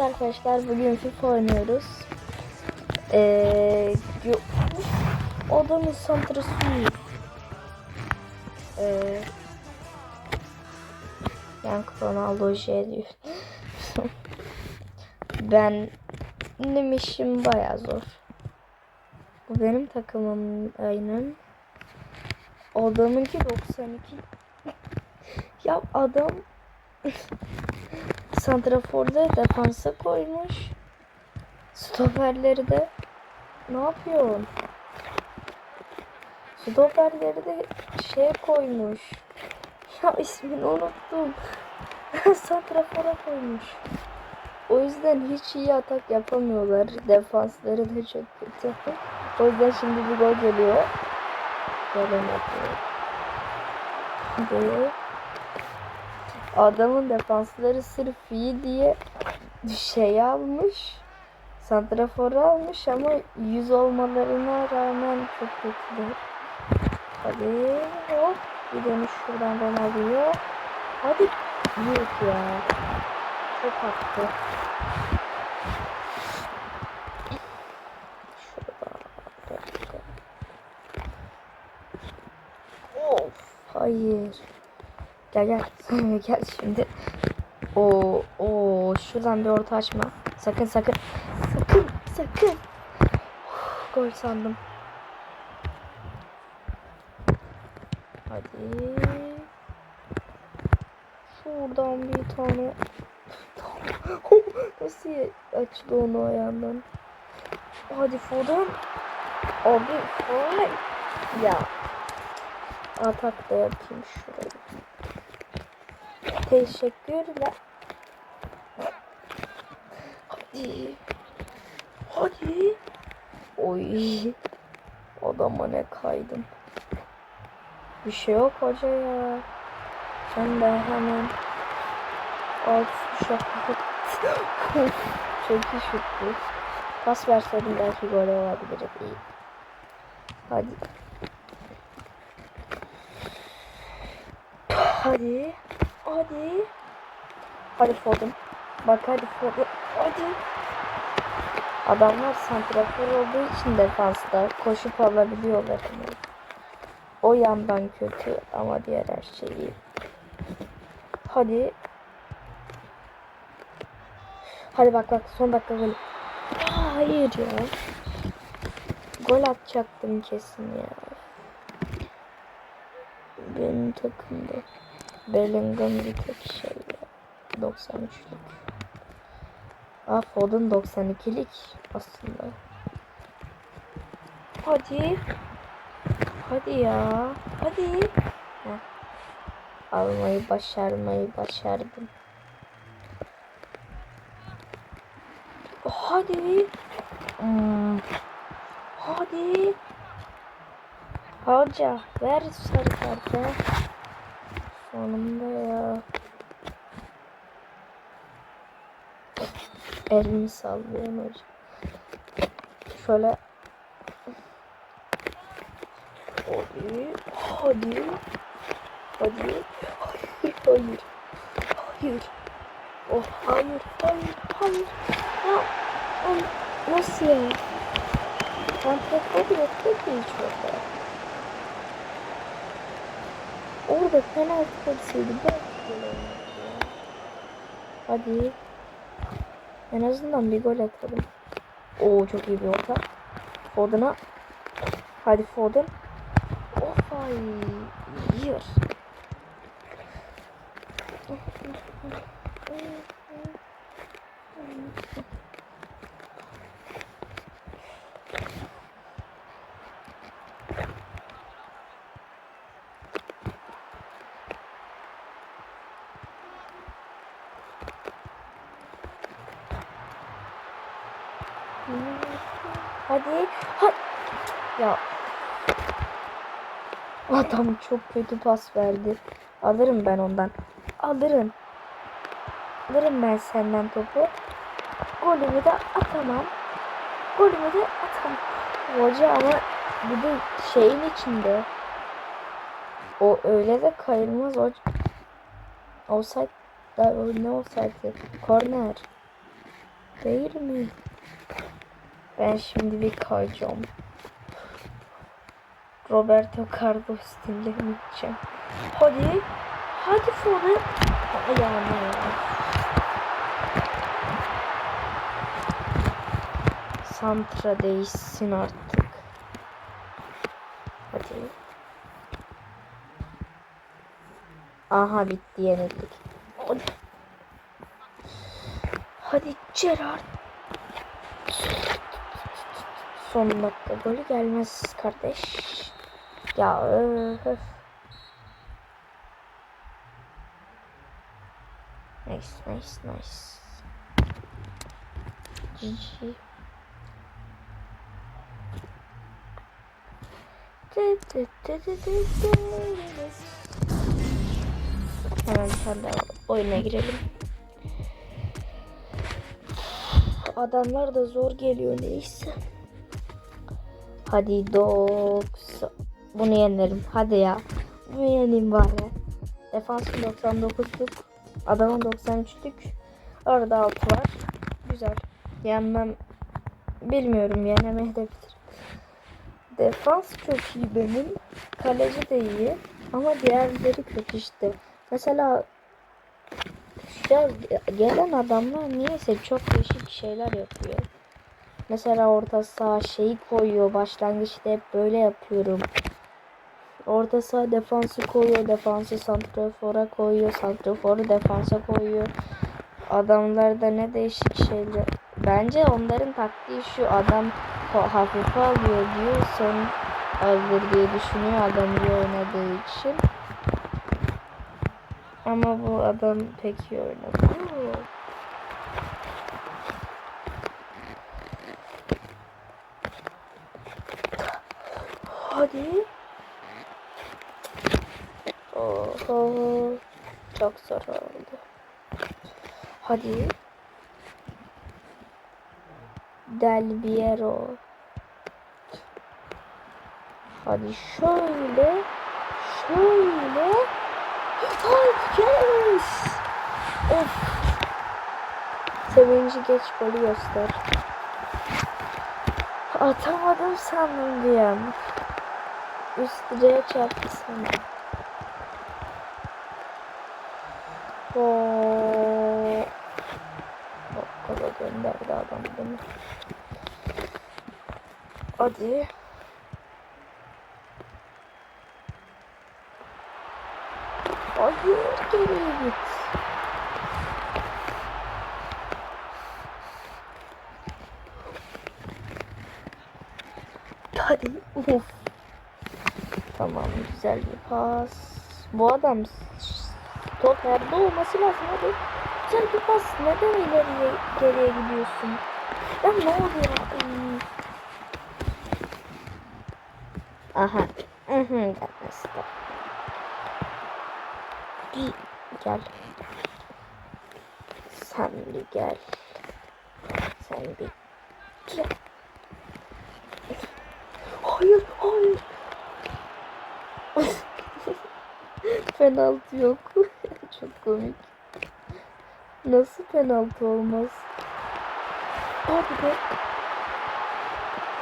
Evet arkadaşlar bugün FIFA oynuyoruz. Ee, odamın santrası ee, yani Ronaldo şey diyor. ben benim işim baya zor. Bu benim takımım aynen. Adamınki 92. ya adam Santrafor'da defansa koymuş. Stoperleri de ne yapıyorsun? Stoperleri de şeye koymuş. Ya ismini unuttum. Santrafor'a koymuş. O yüzden hiç iyi atak yapamıyorlar. Defansları da çok kötü. O yüzden şimdi bir gol geliyor. Gelemedi. Ve adamın defansları sırf iyi diye şey almış. Santrafor'u almış ama yüz olmalarına rağmen çok kötüler. Hadi hop bir dönüş şuradan Ronaldo'ya. Hadi yok ya. Çok attı. Şurada. bir dakika. Of hayır. Gel gel. gel şimdi. O o şuradan bir orta açma. Sakın sakın. Sakın sakın. Uf, gol sandım. Hadi. Şuradan bir tane. Nasıl açtı onu ayağından? Hadi Foden. Abi Foden. Ya. Atak da yapayım şurayı. Teşekkürler. Hadi. Hadi. Oy. Adama ne kaydım. Bir şey yok hoca ya. Sen de hemen alt şok. Çok iyi şuttu. Pas verseydim belki gol olabilir. İyi. Hadi. Hadi. Hadi. Hadi Foden. Bak hadi Foden. Hadi. Adamlar santrafor olduğu için defansta koşup alabiliyorlar. Yani. O yandan kötü ama diğer her şey iyi. Hadi. Hadi bak bak son dakika gol. Hayır ya. Gol atacaktım kesin ya. Benim takımda. Bellingham bir tek şey ya. 93'lük. Aa Foden 92'lik aslında. Hadi. Hadi ya. Hadi. Heh. Almayı başarmayı başardım. Hadi. Hmm. Hadi. Hoca ver sarı kartı. Sonunda ya. Elimi sallayan hoca. Şöyle. Hadi. Hadi. Hadi. Hayır. Hayır. Hayır. Oh hayır. Hayır. Hayır. Ya. Nasıl ya? Santrafor yoktu ki hiç orada. Orada penaltı kalsaydı belki gol. Hadi. En azından bir gol atalım. Oo çok iyi bir orta. Foden'a. Hadi Foden. Of hayır. Hadi. Hadi. Ya. Adam çok kötü pas verdi. Alırım ben ondan. Alırım. Alırım ben senden topu. Golümü de atamam. Golümü de atamam. Hoca ama bir de şeyin içinde. O öyle de kayılmaz o. Offside da ne offside? Corner. Değil mi? Ben şimdi bir kayacağım. Roberto Carlos dinlemeyeceğim. Hadi. Hadi Foden. Yani. Santra değişsin artık. Hadi. Aha bitti yenildik. Hadi. Hadi Gerard. Son dakika golü gelmez kardeş. Ya öf. Nice nice nice. GG. Hemen sen de oyuna girelim. Adamlar da zor geliyor neyse. Hadi 90. Bunu yenerim. Hadi ya. Bunu yeneyim bari. Defansın 99'luk. Adamın 93'lük. Arada 6 var. Güzel. Yenmem. Bilmiyorum yenemeyebilirim. Defans çok iyi benim. Kaleci de iyi. Ama diğerleri kötü işte. Mesela gelen adamlar niyeyse çok değişik şeyler yapıyor. Mesela orta saha şeyi koyuyor. Başlangıçta hep böyle yapıyorum. Orta saha defansı koyuyor. Defansı santrafora koyuyor. Santraforu defansa koyuyor. Adamlar da ne değişik şeyler. Bence onların taktiği şu adam hafife alıyor diyor. Son alır diye düşünüyor adam iyi oynadığı için. Ama bu adam pek iyi oynadı. Hadi. Oho. Çok zor oldu. Hadi. Del Piero. Hadi şöyle. Şöyle. Ay yes. Of. Sevinci geç golü göster. Atamadım sandım an. Üst direğe çarptı sana. Oo. Bakkala gönderdi adam beni. Hadi. Hayır geriye git. Hadi. Uf. Tamam güzel bir pas. Bu adam stoperde olması lazım. Hadi. Güzel bir pas. Neden ileriye geriye gidiyorsun? Ya ne oluyor? Ay. Aha. Hı hı. Gel. Sen bir gel. Sen bir gel. Hayır, hayır. Penaltı yok. Çok komik. Nasıl penaltı olmaz? Be.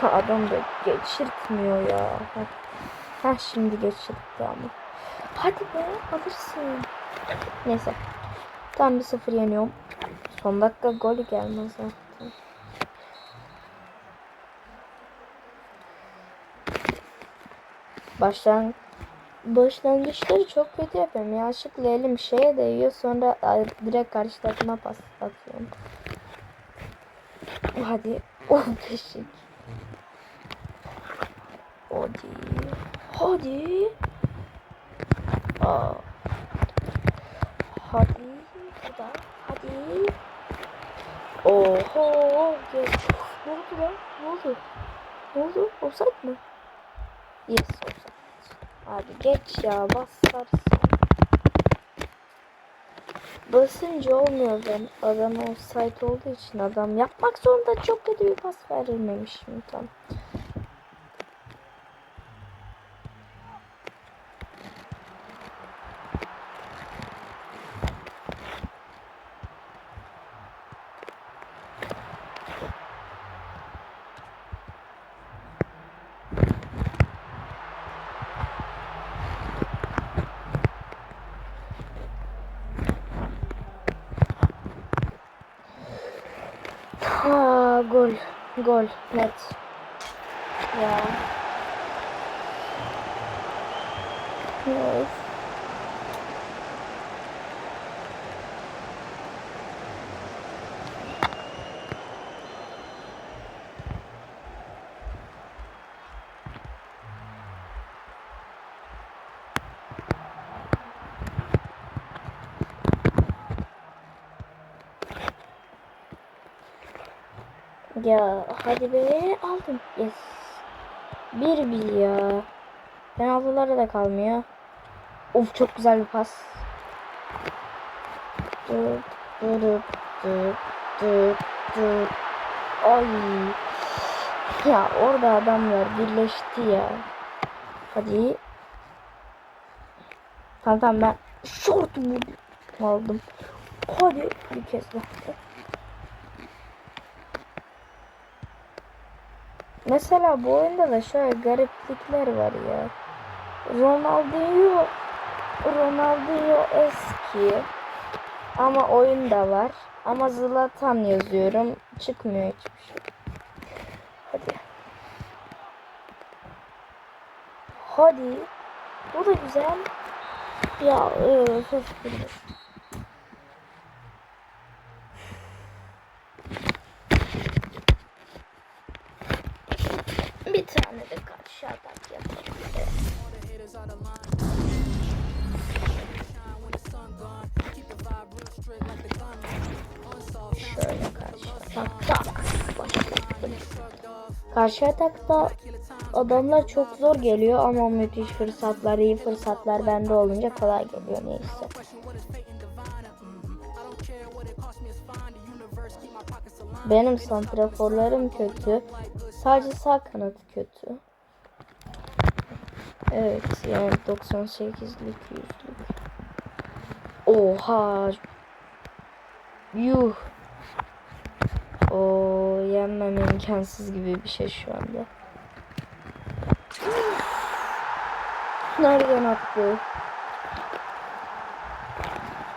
Ha, adam da geçirtmiyor ya. Ha, şimdi geçirtti ama. Hadi be alırsın. Neyse. Tam bir sıfır yeniyorum. Son dakika gol gelmez zaten. Başlan başlangıçları çok kötü yapıyorum. Yanlışlıkla elim şeye değiyor sonra direkt karşı takıma pas atıyorum. Hadi. Oh beşik. Hadi. Hadi. Aa. Hadi. Bu da. Hadi. Oho. Geç. Ne oldu lan? Ne oldu? Ne oldu? Offside mı? Yes. Abi geç ya. Basarsın. Basınca olmuyor ben. Adam offside olduğu için adam yapmak zorunda çok kötü bir pas verilmemişim tam. Gol. Gol. Net. Ya. Yes. Ya hadi be aldım. Yes. Bir bir ya. Penaltılara da kalmıyor. Of çok güzel bir pas. Dıt dıt dıt dıt dıt. Ay. Ya orada adamlar birleşti ya. Hadi. Tamam tamam ben şortumu aldım. Hadi bir kez daha. Mesela bu oyunda da şöyle gariplikler var ya. Ronaldinho Ronaldinho eski ama oyunda var. Ama Zlatan yazıyorum. Çıkmıyor hiçbir şey. Hadi. Hadi. Bu da güzel. Ya öf, öf, öf. Şöyle karşı tak. Karşı atakta adamlar çok zor geliyor ama müthiş fırsatlar, iyi fırsatlar bende olunca kolay geliyor neyse. Benim santraforlarım kötü. Sadece sağ kanat kötü. Evet yani 98'lik yüzlük. Oha. Yuh. O yenmem imkansız gibi bir şey şu anda. Nereden attı?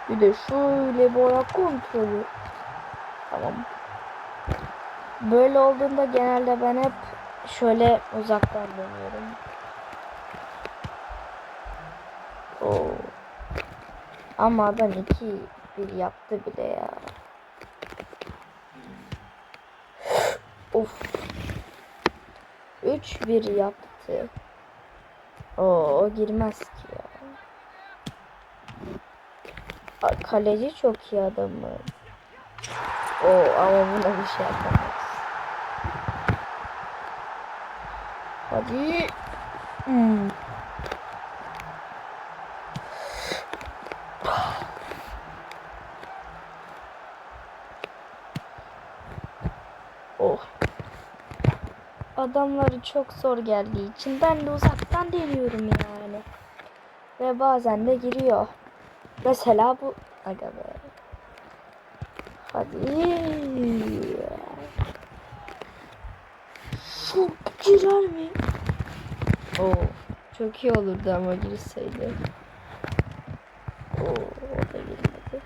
Bir de şöyle ayak kontrolü. Tamam. Böyle olduğunda genelde ben hep şöyle uzaktan dönüyorum. Oo. Ama adam iki bir yaptı bile ya. Of. 3 bir yaptı. Oo, o girmez ki ya. A- Kaleci çok iyi adamı. Oo ama buna bir şey yapamaz. Hadi. Hmm. Oh. Adamları çok zor geldiği için ben de uzaktan deniyorum yani. Ve bazen de giriyor. Mesela bu. Aga be. Hadi. Çok girer mi? Oo, çok iyi olurdu ama girseydi. Oo, o da girmedi.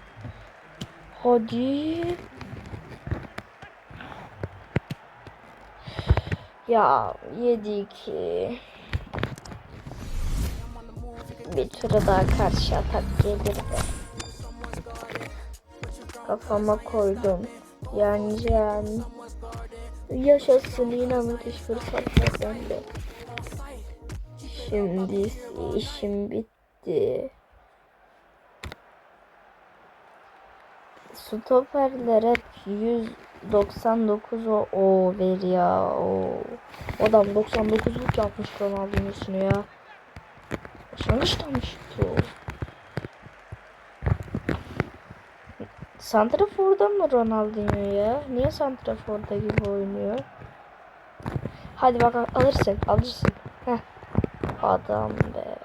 Hadi. Ya yedik. Bir tura daha karşı atak gelirdi. Kafama koydum. Yeneceğim. Yaşasın yine müthiş fırsatlar bende. Şimdi işim bitti. Stoperler hep 199 o, o ver ya o. Adam 99'luk yapmış Ronaldo'nun üstüne ya. Çıktı o. Santrafor'da mı Ronaldinho ya? Niye Santrafor'da gibi oynuyor? Hadi bak alırsın, alırsın. Heh. Adam be.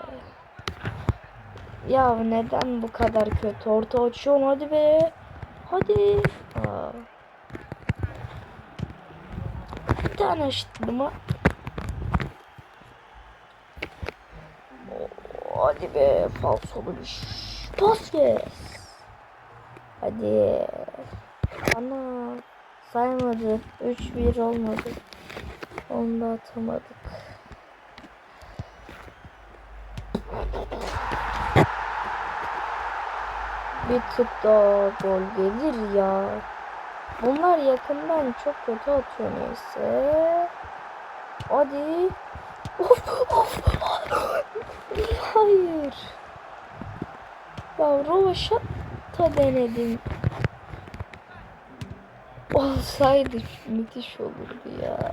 Ya neden bu kadar kötü? Orta açıyorsun hadi be. Hadi. Oo, Hadi be falsolu bir pas kes. Hadi. Ana. saymadı. 3-1 olmadı. Onu da atamadık. Bir tık daha gol gelir ya. Bunlar yakından çok kötü atıyor neyse. Hadi. Of, of. Hayır. Ya Rovaşata denedim. Olsaydı müthiş olurdu ya.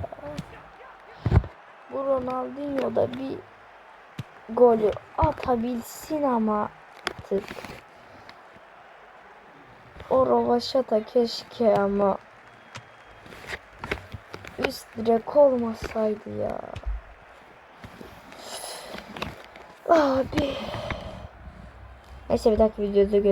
Bu Ronaldinho da bir golü atabilsin ama artık. O Rovaşata keşke ama üst direk olmasaydı ya. Abi. Neyse bir dakika videoda